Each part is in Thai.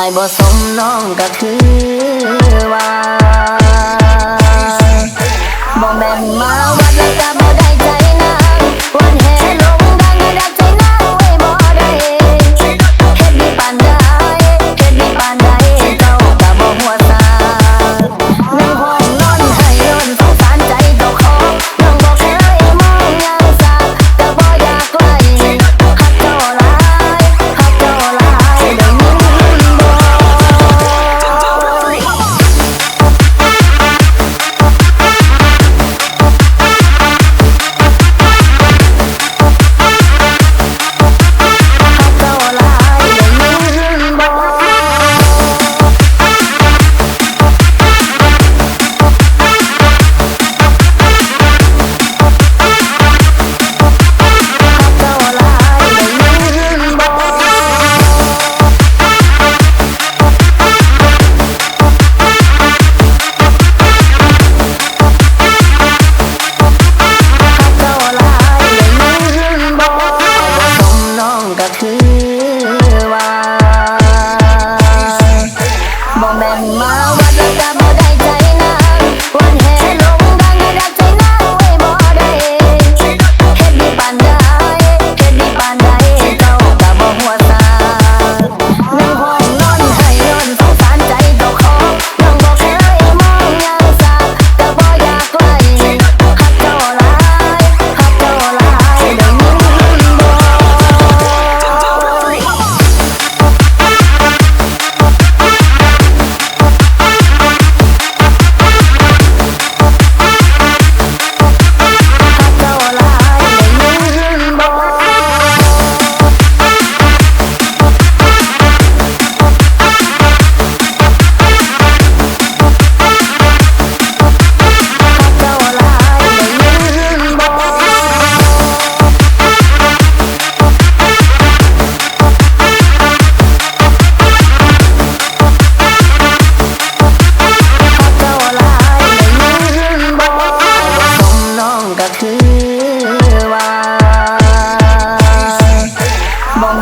อายบ่สมน้องก็คือว่าบ่แม่นมา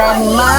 Vamos lá.